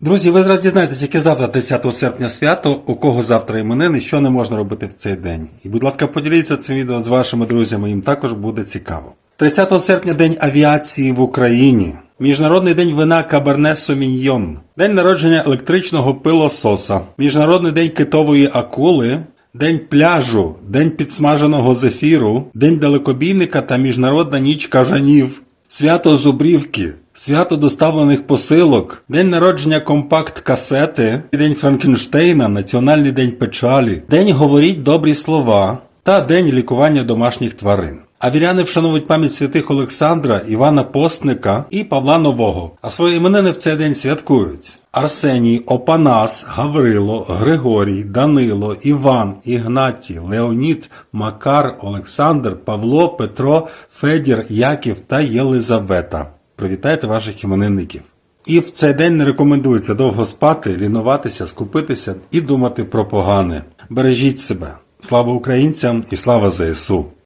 Друзі, ви зараз дізнаєтесь, яке завтра 10 серпня свято, у кого завтра іменини, що не можна робити в цей день. І, будь ласка, поділіться цим відео з вашими друзями, їм також буде цікаво. 30 серпня День авіації в Україні. Міжнародний день вина Каберне Соміньйон. День народження електричного пилососа. Міжнародний день китової акули. День пляжу, день підсмаженого зефіру, день далекобійника та міжнародна ніч кажанів. Свято Зубрівки, свято доставлених посилок, день народження компакт-касети, день Франкенштейна, Національний день печалі, день говоріть добрі слова та день лікування домашніх тварин. А віряни вшановують пам'ять святих Олександра, Івана Постника і Павла Нового, а свої іменини в цей день святкують. Арсеній, Опанас, Гаврило, Григорій, Данило, Іван, Ігнатій, Леонід, Макар, Олександр, Павло, Петро, Федір, Яків та Єлизавета. Привітайте ваших іменинників. І в цей день не рекомендується довго спати, лінуватися, скупитися і думати про погане. Бережіть себе. Слава українцям і слава ЗСУ!